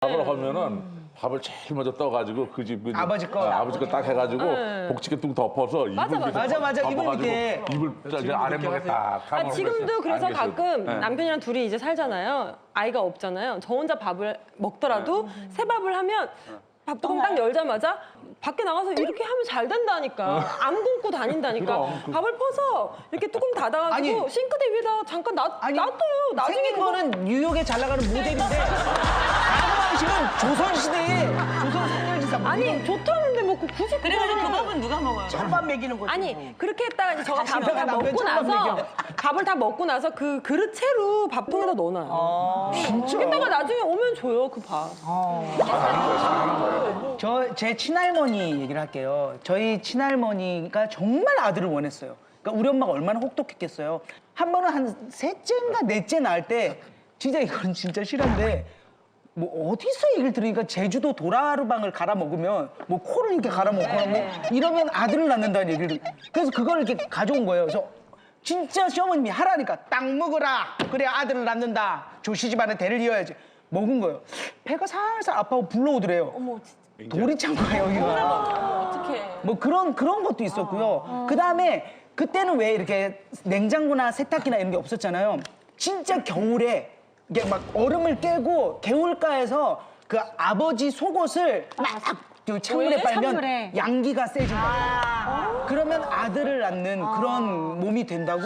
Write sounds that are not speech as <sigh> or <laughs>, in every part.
밥을 하면은 밥을 제일 먼저 떠가지고 그집그 집, 아버지 거. 아, 아버지 거 딱 해가지고 복지게 뚝 덮어서 이불 맞아, 맞아, 맞아. 덮어가지고 밑에. 저기 아랫목에 딱 아, 하고 지금도 그래서 안 계셔도. 가끔 네. 남편이랑 둘이 이제 살잖아요. 아이가 없잖아요. 저 혼자 밥을 먹더라도 네. 새 밥을 하면 밥뚜껑 딱 열자마자 밖에 나가서 이렇게 하면 잘 된다니까. 안 굶고 다닌다니까. 그럼, 그- 밥을 퍼서 이렇게 뚜껑 닫아가지고 아니, 싱크대 위에다 잠깐 놔, 아니, 놔둬요. 나중에 생긴 그거 거는 뉴욕에 잘 나가는 모델인데 <laughs> 방식은 조선시대에 조선 상렬지사 아니 좋다는데 뭐 그- 굳이 그래가지고 그 밥은 누가 먹어요? 찬밥 먹이는 거지 아니 그렇게 했다가 이제 저가 밥을 다 남편 먹고 찬밥 나서 먹여. 밥을 다 먹고 나서 그 그릇 채로 밥통에다 넣어놔요. 진짜? 그다가 나중에 오면 줘요 그 밥. 저 제 친할머니 얘기를 할게요. 저희 친할머니가 정말 아들을 원했어요. 그러니까 우리 엄마가 얼마나 혹독했겠어요. 한 번은 한 셋째인가 넷째 낳을 때 진짜 이건 진짜 실한데 뭐 어디서 얘기를 들으니까 제주도 도라르방을 갈아 먹으면 뭐 코를 이렇게 갈아 먹거나 뭐 이러면 아들을 낳는다는 얘기를 듣- 그래서 그걸 이렇게 가져온 거예요. 그래서 진짜 시어머님이 하라니까 딱 먹어라. 그래 아들을 낳는다. 조씨 집안에 대를 이어야지. 먹은 거예요. 배가 살살 아파하고 불러오더래요. 돌이 찬 거예요 여기가. 어떻게? 뭐 그런 그런 것도 있었고요. 그 다음에 그때는 왜 이렇게 냉장고나 세탁기나 이런 게 없었잖아요. 진짜 겨울에 이게 막 얼음을 깨고 개울가에서 그 아버지 속옷을 막그 찬물에 왜? 빨면? 양기가 세진다. 그러면 아들을 낳는 그런 몸이 된다고.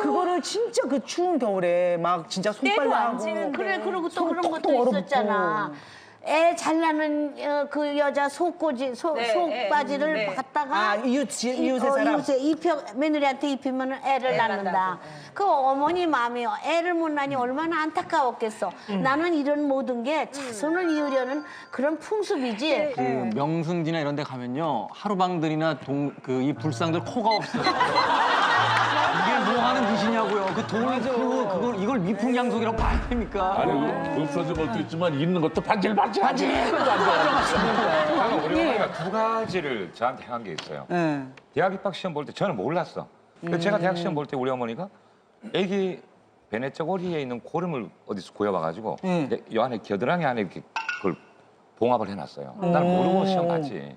그거를 진짜 그 추운 겨울에 막 진짜 손빨래하고 그래 그리고 또손 그런 것도. 있었잖아. 애 잘 나는 어, 그 여자 속꼬지 속, 네, 속바지를 네. 갖다가 아, 이웃 지- 이웃의 어, 사람. 이웃에 입혀 며느리한테 입히면 애를 낳는다. 그 어머니 마음이 애를 못 낳니 얼마나 안타까웠겠어. 음. 나는 이런 모든 게 자손을 이으려는 그런 풍습이지. 그 명승지나 이런 데 가면요 하루방들이나 동 그 이 불상들 코가 없어요. <laughs> 하는 짓이냐고요. 그 돈이 그 그걸 이걸 미풍양속이라고 봐야 됩니까? 아니 그 없어진 것도 있지만 있는 것도 반질반질하지 제가 우리 어머니가 두 가지를 저한테 한 게 있어요. 예. 대학 입학 시험 볼 때 저는 몰랐어. 근데 제가 대학 시험 볼 때 우리 어머니가 애기 베네쪽 오리에 있는 고름을 어디서 구해와가지고 음. 내- 이 안에 겨드랑이 안에 이렇게 그걸 봉합을 해놨어요. 난 모르고 시험 봤지.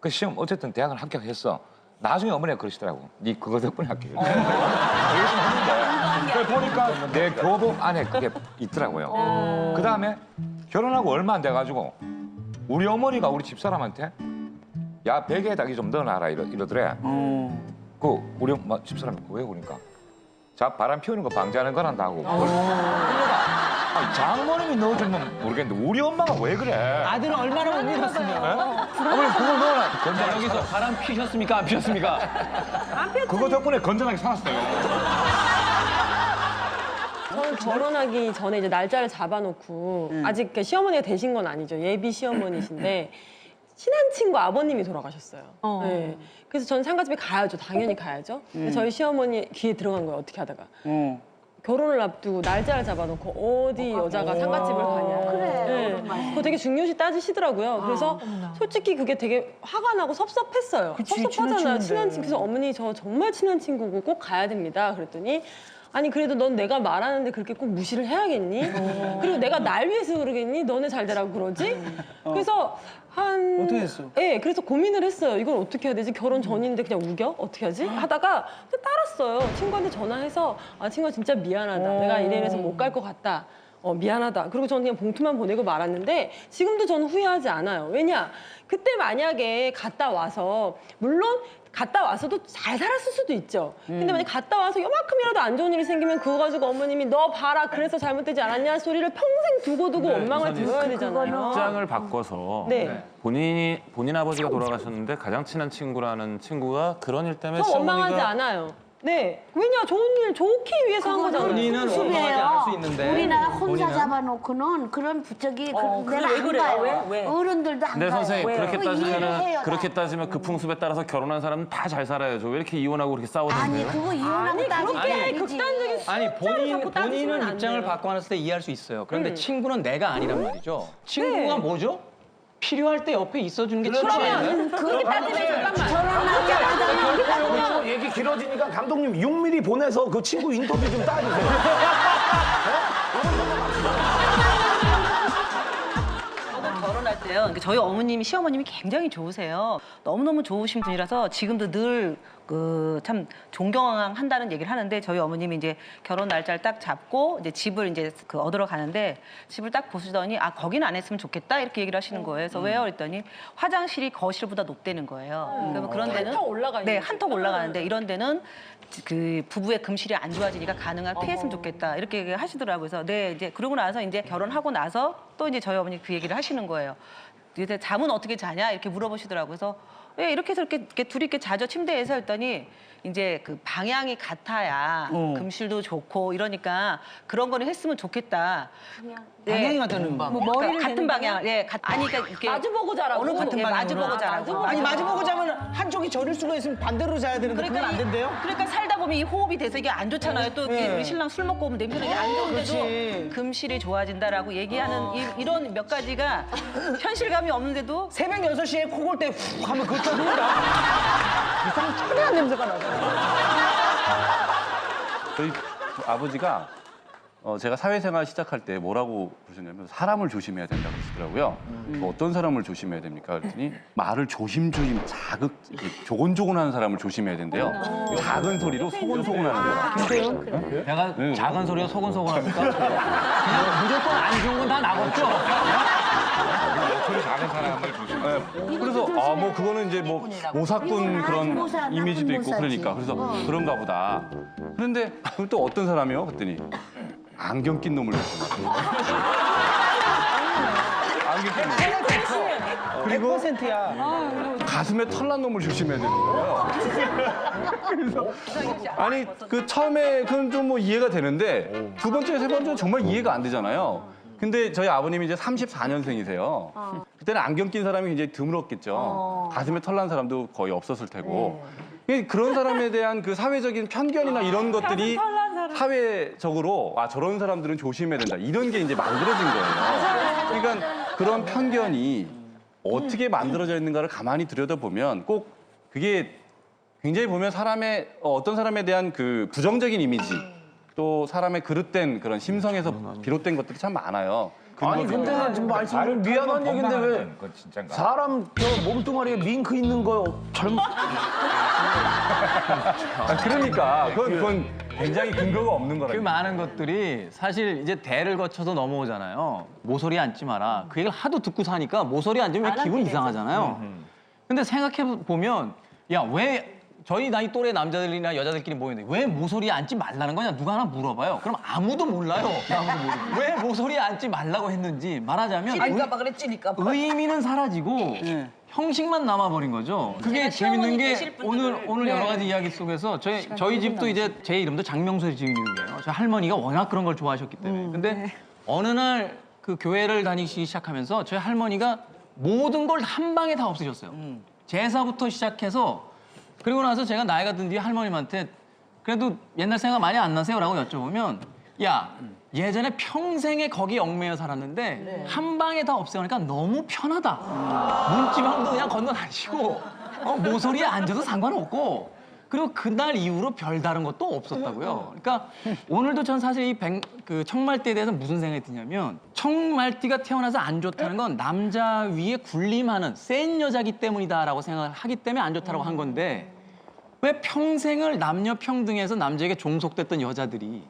그 시험 어쨌든 대학을 합격했어. 나중에 어머니가 그러시더라고. 니 그거 덕분에 합격했어. <laughs> 그걸 보니까 내 교복 안에 그게 있더라고요. 그 다음에 결혼하고 얼마 안 돼가지고 우리 어머니가 우리 집사람한테 야 베개에다 이좀 넣어놔라 이러, 이러더래. 어. 그 우리 엄마 집사람이 왜 그러니까 자 바람 피우는 거 방지하는 거란다고. 아니, 장모님이 넣어주면 모르겠는데 우리 엄마가 왜 그래? 아들은 얼마나 못 믿었으면. 어머니 그걸 넣어놔. 자, 건강 여기서 바람 피셨습니까? 안 피셨습니까? 그거 덕분에 건전하게 살았어요. 저는 결혼하기 전에 이제 날짜를 잡아놓고 아직 그 시어머니가 되신 건 아니죠. 예비 시어머니신데 친한 친구 아버님이 돌아가셨어요. 네. 그래서 저는 상가집에 가야죠. 당연히 가야죠. 근데 저희 시어머니 귀에 들어간 거예요. 어떻게 하다가. 어. 결혼을 앞두고 날짜를 잡아놓고 어디 여자가 상가집을 가냐. 그래, 네. 그거 되게 중요시 따지시더라고요. 그래서 솔직히 그게 되게 화가 나고 섭섭했어요. 그치, 섭섭하잖아요. 친한 친한 친구인데. 친구. 그래서 어머니 저 정말 친한 친구고 꼭 가야 됩니다. 그랬더니 아니 그래도 넌 내가 말하는데 그렇게 꼭 무시를 해야겠니? 그리고 내가 날 위해서 그러겠니? 너네 잘 되라고 그러지? 그래서 한 어떻게 했어? 예, 그래서 고민을 했어요. 이걸 어떻게 해야 되지? 결혼 전인데 그냥 우겨? 어떻게 하지? 하다가 그냥 따랐어요. 친구한테 전화해서 아 친구야 진짜 미안하다. 내가 이래 이래서 못 갈 것 같다. 어 미안하다. 그리고 저는 그냥 봉투만 보내고 말았는데 지금도 저는 후회하지 않아요. 왜냐? 그때 만약에 갔다 와서 물론 갔다 와서도 잘 살았을 수도 있죠. 근데 만약 갔다 와서 요만큼이라도 안 좋은 일이 생기면 그거 가지고 어머님이 너 봐라 그래서 잘못되지 않았냐 소리를 평생 두고 두고 원망을 들어야 되잖아요. 입장을 바꿔서 네. 본인이 본인 아버지가 돌아가셨는데 가장 친한 친구라는 친구가 그런 일 때문에 저 원망하지 시어머니가 않아요. 네. 왜냐 좋은 일 좋기 위해서 한 거잖아요. 본인은 원망하지 않을 수 있는데 우리나라 혼자 본인은? 잡아놓고는 그런 저기 어, 그, 그래, 내가 왜안 그래요? 가요. 왜? 왜? 어른들도 안네 가요. 선생님 왜? 그렇게 그 이해를 따지면은 해요, 그렇게 다. 따지면 그 풍습에 따라서 결혼한 사람은 다 잘 살아야죠 왜 이렇게 이혼하고 그렇게 아니 싸우는데요? 그거 이혼하고 따질 게 그렇게 아니지. 극단적인 아니 본인 자꾸 따지시면 본인은 안 입장을 돼요. 바꿔 놨을 때 이해할 수 있어요. 그런데 음. 친구는 내가 아니란 말이죠. 친구가 네. 뭐죠? 필요할 때 옆에 있어주는 게 친구 아닌가요? 그러면 그렇게 따지면 잠깐만. 그렇죠. 얘기 길어지니까 감독님 6mm 보내서 그 친구 인터뷰 좀 따주세요. 결혼할 때요. 그러니까 저희 어머님이 시어머님이 굉장히 좋으세요. 너무너무 좋으신 분이라서 지금도 늘그 참 존경한다는 얘기를 하는데 저희 어머님이 이제 결혼 날짜를 딱 잡고 이제 집을 이제 그 얻으러 가는데 집을 딱 보시더니 아 거기는 안 했으면 좋겠다 이렇게 얘기를 하시는 거예요. 그래서 왜요? 그랬더니 화장실이 거실보다 높다는 거예요. 그러면 그런 데는 한턱 올라가 네, 있는 한턱 올라가는데 이런 데는 그 부부의 금실이 안 좋아지니까 가능한 피했으면 좋겠다 이렇게 얘기를 하시더라고요. 그래서 네 이제 그러고 나서 이제 결혼하고 나서 또 이제 저희 어머니 그 얘기를 하시는 거예요. 이제 잠은 어떻게 자냐 이렇게 물어보시더라고요. 그래서 예, 이렇게 해서 이렇게, 이렇게 둘이 이렇게 자죠. 침대에서 했더니 이제 그 방향이 같아야 어. 금실도 좋고 이러니까 그런 거는 했으면 좋겠다. 예. 방향이 같다는 뭐 머리를 같은 방향, 예, 같, 아니 그러니까 이렇게 마주보고 자라고. 어느 같은 예, 방향 마주보고 자라고. 마주보고 아니 마주보고 자면 한쪽이 저릴 수가 있으면 반대로 자야 되는데 그건 안 이- 된대요? 그러니까 살다 보면 이 호흡이 돼서 이게 안 좋잖아요. 또 이렇게 네. 우리 신랑 술 먹고 오면 냄새가 이게 안 그렇지. 좋은데도 금실이 좋아진다라고 얘기하는 이, 런몇 가지가 현실감이 없는데도 새벽 6시에 코 골 때 훅 하면 그거 tab니다. <laughs> 이상 천혜한 냄새가 나잖아. 저희 아버지가 어, 제가 사회생활 시작할 때 뭐라고 그러셨냐면 사람을 조심해야 된다고 그러시더라고요. 뭐 어떤 사람을 조심해야 됩니까? 그랬더니 말을 조심조심 자극, 조곤조곤하는 사람을 조심해야 된대요. 작은 소리로 소곤소곤하는 거라. 내가 네. 작은 소리가 소곤소곤합니까? 그냥 무조건 안 좋은 건 다 나겠죠? 소리 작은 사람을 조심해. 네. 그래서 아 뭐 그거는 이제 뭐 모사꾼 그런 이미지도 있고 그러니까 그래서 그런가 보다. 그런데 그럼 또 어떤 사람이요? 그랬더니 안경 낀 놈을 조심해. 안경 낀 놈. 그리고 100%야. 가슴에 털난 놈을 조심해야 되는 거예요. 그래서 아니 그 처음에 그건 좀 뭐 이해가 되는데 두 번째 세 번째는 정말 이해가 안 되잖아요. 근데 저희 아버님이 이제 34년생이세요. 그때는 안경 낀 사람이 굉장히 드물었겠죠. 가슴에 털난 사람도 거의 없었을 테고. 그런 사람에 대한 그 사회적인 편견이나 이런 것들이 사회적으로 아 저런 사람들은 조심해야 된다 이런 게 이제 만들어진 거예요. 그러니까 그런 편견이 어떻게 만들어져 있는가를 가만히 들여다보면 꼭 그게 굉장히 보면 사람의 어, 어떤 사람에 대한 그 부정적인 이미지 또 사람의 그릇된 그런 심성에서 비롯된 것들이 참 많아요. 아니. 근데 지금 말씀 미안한 얘기인데 왜 그건 진짠가? 사람 저 몸뚱아리에 링크 있는 거 젊... <laughs> 아, 그러니까 그건, 그건 굉장히 근거가 없는 그 거라요. 많은 것들이 사실 이제 대를 거쳐서 넘어오잖아요. 모서리 앉지 마라. 그 얘기를 하도 듣고 사니까 모서리 앉으면 왜 기분 이상하잖아요. 근데 생각해 보면 야 왜 저희 나이 또래 남자들이나 여자들끼리 모이는데 왜 모서리에 앉지 말라는 거냐 누가 하나 물어봐요. 그럼 아무도 몰라요. 아무도 모르고. 왜 모서리에 앉지 말라고 했는지 말하자면 찔릴까봐 그래 찔릴까봐. 의미는 사라지고 형식만 남아버린 거죠. 그게 재밌는 시어머니 게 분들을- 오늘 오늘 여러 가지 이야기 속에서 저희 저희 집도 이제 제 이름도 장명수 지은이에요. 저희 할머니가 워낙 그런 걸 좋아하셨기 때문에. 근데 어느 날 그 교회를 다니기 시작하면서 저희 할머니가 모든 걸 한 방에 다 없애셨어요. 제사부터 시작해서 그리고 나서 제가 나이가 든 뒤에 할머님한테 그래도 옛날 생각 많이 안 나세요 라고 여쭤보면 야 예전에 평생에 거기 얽매여 살았는데 한 방에 다 없애니까 너무 편하다. 문지방도 그냥 건너다니시고 어, 모서리에 앉아도 상관없고 그리고 그날 이후로 별다른 것도 없었다고요. 그러니까 오늘도 전 사실 이 백- 그 청말띠에 대해서 무슨 생각이 드냐면 청말띠가 태어나서 안 좋다는 건 남자 위에 군림하는 센 여자기 때문이다라고 생각을 하기 때문에 안 좋다라고 한 건데 왜 평생을 남녀 평등해서 남자에게 종속됐던 여자들이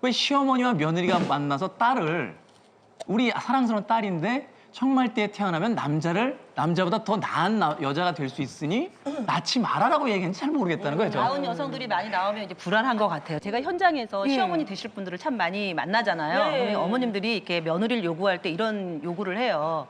왜 시어머니와 며느리가 만나서 딸을 우리 사랑스러운 딸인데 청말띠에 태어나면 남자를 남자보다 더 나은 나- 여자가 될 수 있으니 낳지 말아라고 얘기했는지 잘 모르겠다는 거예요. 나은. 여성들이 많이 나오면 이제 불안한 것 같아요. 제가 현장에서 시어머니 되실 분들을 참 많이 만나잖아요. 네. 어머님들이 이렇게 며느리를 요구할 때 이런 요구를 해요.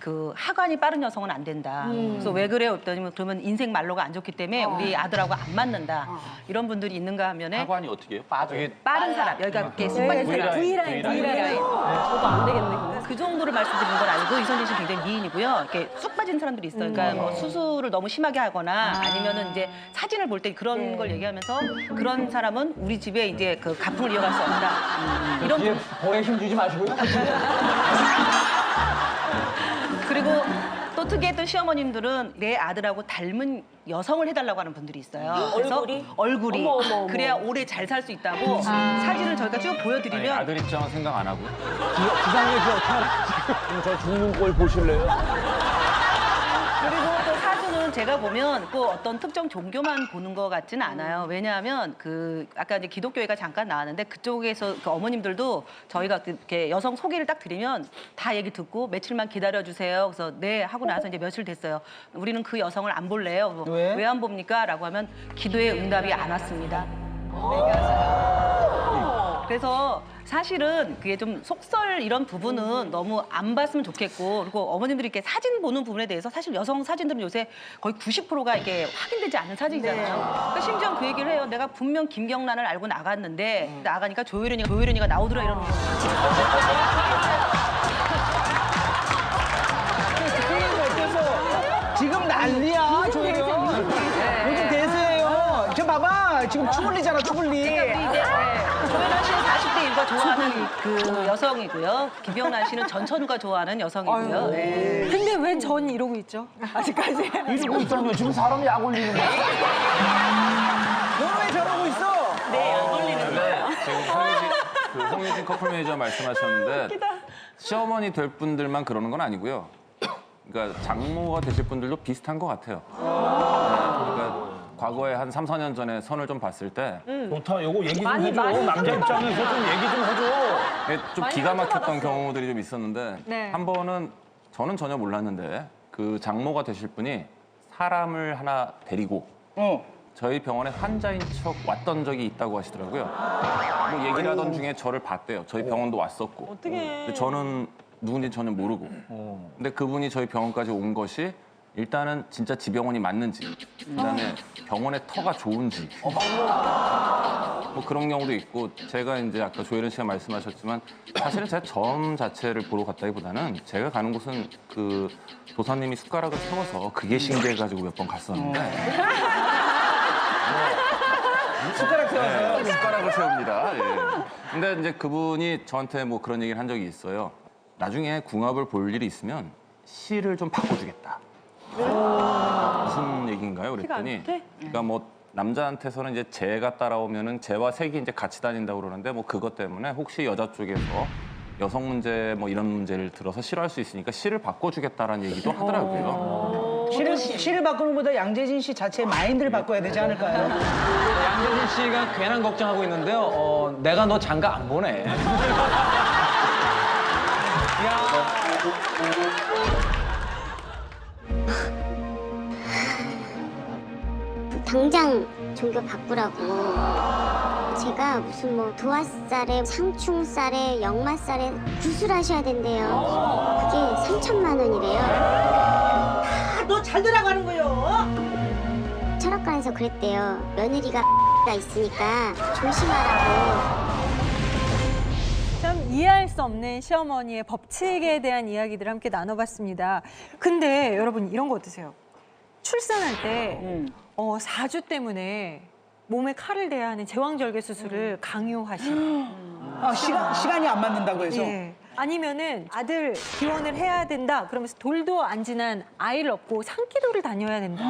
그 하관이 빠른 여성은 안 된다. 그래서 왜 그래요? 했더니 그러면 인생 말로가 안 좋기 때문에 우리 아들하고 안 맞는다. 이런 분들이 있는가 하면은 하관이 어떻게 해요? 빠져. 빠른 사람, 여기가 이렇게 쑥빠진 사람. V라인, V라인. 저도 안 되겠네. 그 정도를 말씀드리는 건 아니고 이선진 씨 굉장히 미인이고요. 이렇게 쑥 빠진 사람들이 있어요. 그러니까 뭐 수술을 너무 심하게 하거나 아 니면은 이제 사진을 볼 때 그런 걸 얘기하면서 그런 사람은 우리 집에 이제 그 가풍을 이어갈 수 없다. 음, 이런 볼에 힘 주지 마시고요. <laughs> 특이했던 시어머님들은 내 아들하고 닮은 여성을 해달라고 하는 분들이 있어요. 그래서 얼굴이? 얼굴이 어머, 어머, 어머. 그래야 오래 잘 살 수 있다고 사진을 저희가 쭉 아니, 보여드리면 아들 입장은 생각 안 하고. 저 죽는 꼴 보실래요? 그리고 또 사주는 제가 보면 꼭 어떤 특정 종교만 보는 것 같지는 않아요. 왜냐하면 그 아까 이제 기독교회가 잠깐 나왔는데 그쪽에서 그 어머님들도 저희가 이렇게 여성 소개를 딱 드리면 다 얘기 듣고 며칠만 기다려 주세요. 그래서 네 하고 나서 이제 며칠 됐어요. 우리는 그 여성을 안 볼래요. 왜? 왜 안 봅니까?라고 하면 기도에 응답이 안 왔습니다. 그래서 사실은 그게 좀 속설 이런 부분은 너무 안 봤으면 좋겠고 그리고 어머님들이 이렇게 사진 보는 부분에 대해서 사실 여성 사진들은 요새 거의 90%가 이게 확인되지 않는 사진이잖아요. 그러니까 심지어 그 얘기를 해요. 내가 분명 김경란을 알고 나갔는데 나가니까 조혜련이가 조혜련이가 나오더라 이러는 거예요. 지금 난리야, 조혜련. 요즘 대세예요. 저 봐봐. 지금 추블리잖아, 추블리. 이제 네. 조혜련 씨는 40대 일과 좋아하는 그 여성이고요. 김경란 씨는 전천후가 좋아하는 여성이고요. 네. 근데 왜 전 이러고 있죠? 아직까지. <laughs> 이러고 있다며 지금 사람 약 올리는 거야. 너왜 저러고 있어? 지금 홍유진, 그 홍유진 커플 매니저 말씀하셨는데 시어머니 될 분들만 그러는 건 아니고요. 그러니까 장모가 되실 분들도 비슷한 것 같아요. 과거에 한 3, 4년 전에 선을 좀 봤을 때 좋다. 요거 얘기 좀 많이, 해줘. 많이 남자 입장에서 좀 얘기 좀 해줘. 네, 좀 많이 기가 막혔던 상처받았어요. 경우들이 좀 있었는데 네. 한 번은 저는 전혀 몰랐는데 그 장모가 되실 분이 사람을 하나 데리고 어. 저희 병원에 환자인 척 왔던 적이 있다고 하시더라고요. 뭐 얘기를 하던 중에 저를 봤대요. 저희 병원도 왔었고. 근데 저는 누군지 전혀 모르고. 근데 그분이 저희 병원까지 온 것이 일단은 진짜 지병원이 맞는지, 그다음에 병원의 터가 좋은지. 뭐 그런 경우도 있고 제가 이제 아까 조혜련 씨가 말씀하셨지만 사실은 제가 점 자체를 보러 갔다기보다는 제가 가는 곳은 그 도사님이 숟가락을 세워서 그게 신기해가지고 몇 번 갔었는데 숟가락 세워서. 네, 숟가락을 세웁니다. 예. 근데 이제 그분이 저한테 뭐 그런 얘기를 한 적이 있어요. 나중에 궁합을 볼 일이 있으면 시를 좀 바꿔주겠다. 무슨 얘기인가요? 그랬더니? 그러니까 뭐 남자한테서는 이제 재가 따라오면은 재와 색이 이제 같이 다닌다고 그러는데 뭐 그것 때문에 혹시 여자 쪽에서 여성 문제 뭐 이런 문제를 들어서 싫어할 수 있으니까 시를 바꿔주겠다라는 얘기도 하더라고요. 시를, 시를 바꾸는 것보다 양재진 씨 자체의 마인드를 바꿔야 되지 않을까요? 양재진 씨가 괜한 걱정하고 있는데요. 어, 내가 너 장가 안 보내. <laughs> 당장 종교 바꾸라고 제가 무슨 뭐 도화살에 상충살에 역마살에 구술하셔야 된대요 그게 3천만 원이래요 너잘 되라고 거요. 철학관에서 그랬대요 며느리가 가 있으니까 조심하라고 참 이해할 수 없는 시어머니의 법칙에 대한 이야기들을 함께 나눠봤습니다. 근데 여러분 이런 거 어떠세요? 출산할 때 어, 사주 때문에 몸에 칼을 대야 하는 제왕절개 수술을 강요하시는 아, 시간, 시간이 안 맞는다고 해서. 예. 아니면은 아들 기원을 해야 된다. 그러면서 돌도 안 지난 아이를 얻고 산기도를 다녀야 된다.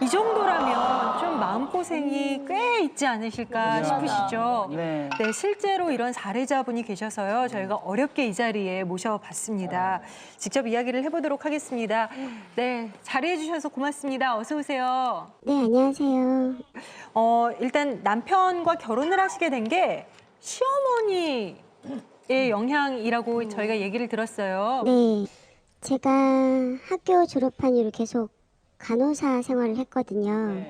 이 정도라면 좀 마음고생이 꽤 있지 않으실까 싶으시죠? 네. 네, 실제로 이런 사례자분이 계셔서요. 저희가 어렵게 이 자리에 모셔봤습니다. 직접 이야기를 해보도록 하겠습니다. 네 자리해 주셔서 고맙습니다. 어서 오세요. 네 안녕하세요. 어, 일단 남편과 결혼을 하시게 된 게 시어머니 의 영향이라고 저희가 얘기를 들었어요. 네 제가 학교 졸업한 이후로 계속 간호사 생활을 했거든요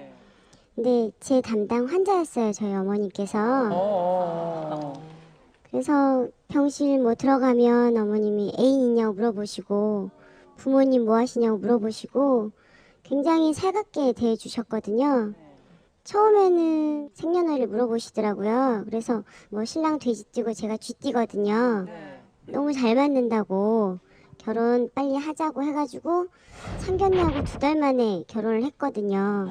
근데 제 담당 환자였어요 저희 어머니께서 어. 그래서 병실 뭐 들어가면 어머님이 애인 있냐고 물어보시고 부모님 뭐 하시냐고 물어보시고 굉장히 살갑게 대해주셨거든요. 처음에는 생년월일 물어보시더라고요. 그래서 뭐 신랑 돼지띠고 제가 쥐띠거든요. 너무 잘 맞는다고 결혼 빨리 하자고 해가지고 상견례하고 두 달 만에 결혼을 했거든요.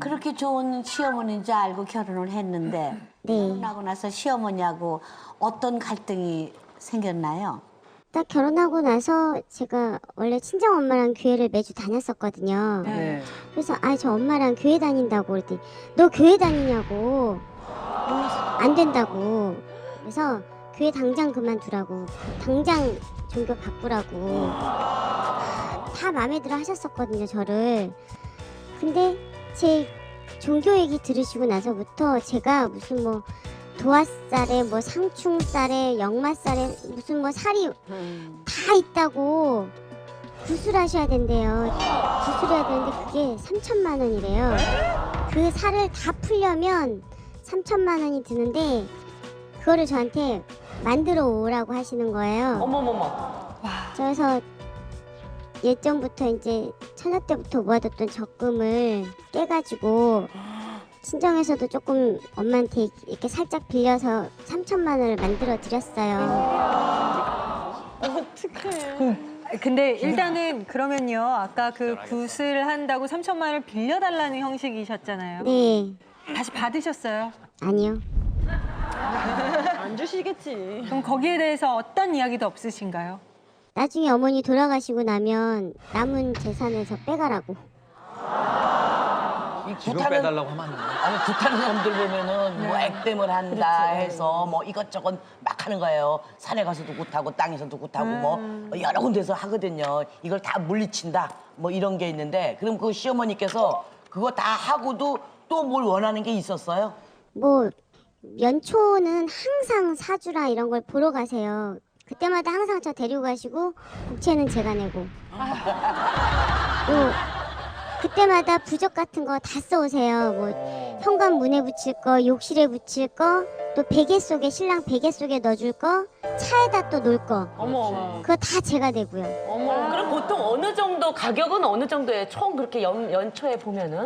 그렇게 좋은 시어머니인 줄 알고 결혼을 했는데 네. 결혼하고 나서 시어머니하고 어떤 갈등이 생겼나요? 딱 결혼하고 나서 제가 원래 친정 엄마랑 교회를 매주 다녔었거든요. 네. 그래서 아 저 엄마랑 교회 다닌다고 그랬더니 너 교회 다니냐고. 안 된다고. 그래서 교회 당장 그만두라고. 당장 종교 바꾸라고. 다 마음에 들어 하셨었거든요 저를. 근데 제 종교 얘기 들으시고 나서부터 제가 무슨 뭐 도화살에 뭐 상충살에 역마살에 무슨 뭐 살이 다 있다고 구술하셔야 된대요. 구술해야 되는데 그게 3천만 원이래요. 그 살을 다 풀려면 3천만 원이 드는데 그거를 저한테 만들어 오라고 하시는 거예요. 어머머머. 그래서 예전부터 이제 처녀 때부터 모아뒀던 적금을 깨가지고 친정에서도 조금 엄마한테 이렇게 살짝 빌려서 3천만 원을 만들어 드렸어요. 어떡해. 근데 일단은 그러면요. 아까 그 굿을 한다고 3천만 원을 빌려달라는 형식이셨잖아요. 네, 다시 받으셨어요? 아니요. <laughs> 안 주시겠지. 그럼 거기에 대해서 어떤 이야기도 없으신가요? 나중에 어머니 돌아가시고 나면 남은 재산에서 빼가라고. 이 지금 굿하는 빼달라고 하면 안 돼. 아니 굿하는 놈들 보면은 뭐 액땜을 한다 해서 뭐 이것저것 막 하는 거예요. 산에 가서도 굿하고 땅에서도 굿하고 뭐 여러 군데서 하거든요. 이걸 다 물리친다 뭐 이런 게 있는데 그럼 그 시어머니께서 그거 다 하고도 또 뭘 원하는 게 있었어요? 뭐 연초는 항상 사주라 이런 걸 보러 가세요. 그때마다 항상 저 데리고 가시고 국채는 제가 내고. 또 <laughs> 그때마다 부적 같은 거 다 써오세요. 뭐 현관 문에 붙일 거, 욕실에 붙일 거, 또 베개 속에 신랑 베개 속에 넣어줄 거, 차에다 또 놓을 거. 어머 어머. 그거 다 제가 내고요. 어머. 그럼 보통 어느 정도 가격은 어느 정도예요? 총 그렇게 연, 연초에 보면은?